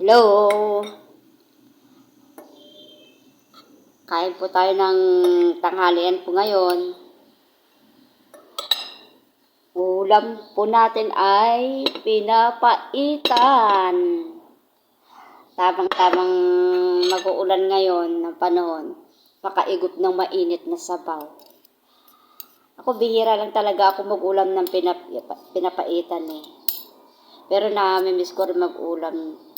Hello? Kain po tayo ng tanghalian po ngayon. Ulam po natin ay pinapaitan. Tamang-tamang mag-uulan ngayon ng panahon. Makaigop ng mainit na sabaw. Ako bihira lang talaga ako mag-ulam ng pinap pinapaitan eh. Pero na-miss ko rin mag-ulam.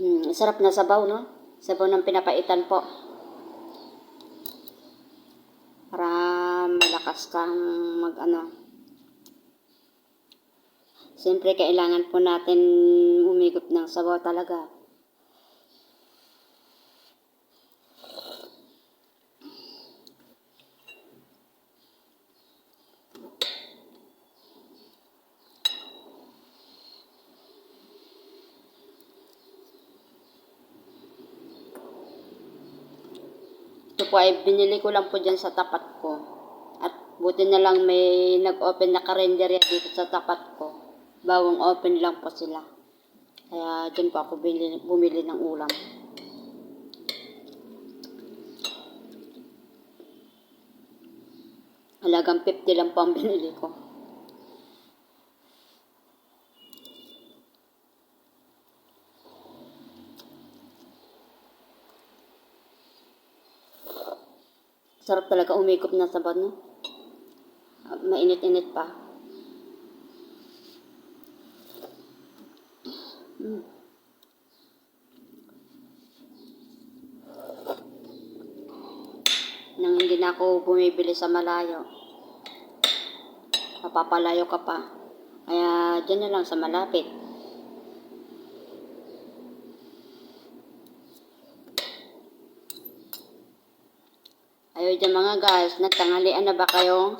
Hmm, sarap na sabaw, no? Sabaw ng pinapaitan po. Para malakas kang mag ano. Siyempre, kailangan po natin umigop ng sabaw talaga. Ito po ay binili ko lang po dyan sa tapat ko. At buti na lang may nag-open na karinderya dito sa tapat ko. Bawang open lang po sila. Kaya dyan po ako bumili, bumili ng ulam. Halagang 50 lang po ang binili ko. Sarap talaga umikop na sabad, no? Ah, Mainit-init pa. Mm. Nang hindi na ako bumibili sa malayo. Mapapalayo ka pa. Kaya dyan na lang sa malapit. Ayo dyan mga guys, nagtanghalian na ba kayo?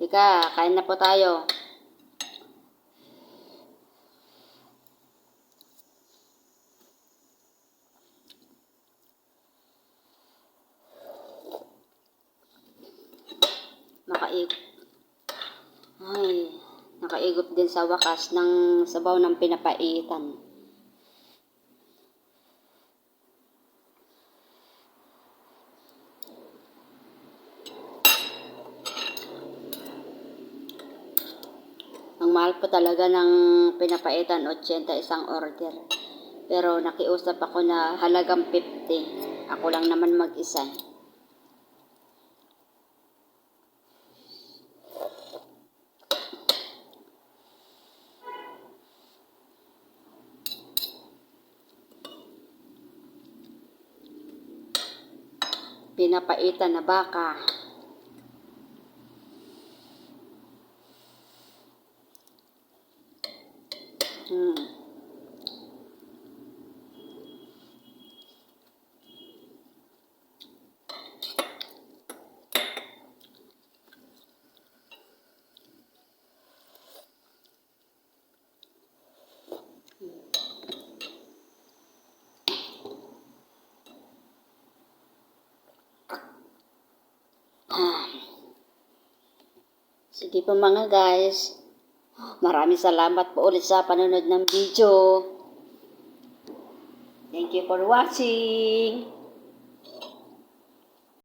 Tika, kain na po tayo. Nakaig. Ay, nakaigop din sa wakas ng sabaw ng pinapaitan. Ang mahal po talaga ng pinapaitan, 80 isang order. Pero nakiusap ako na halagang 50. Ako lang naman mag-isa. Pinapaitan na baka. Hmm. Sige po mga guys. Maraming salamat po ulit sa panonood ng video. Thank you for watching.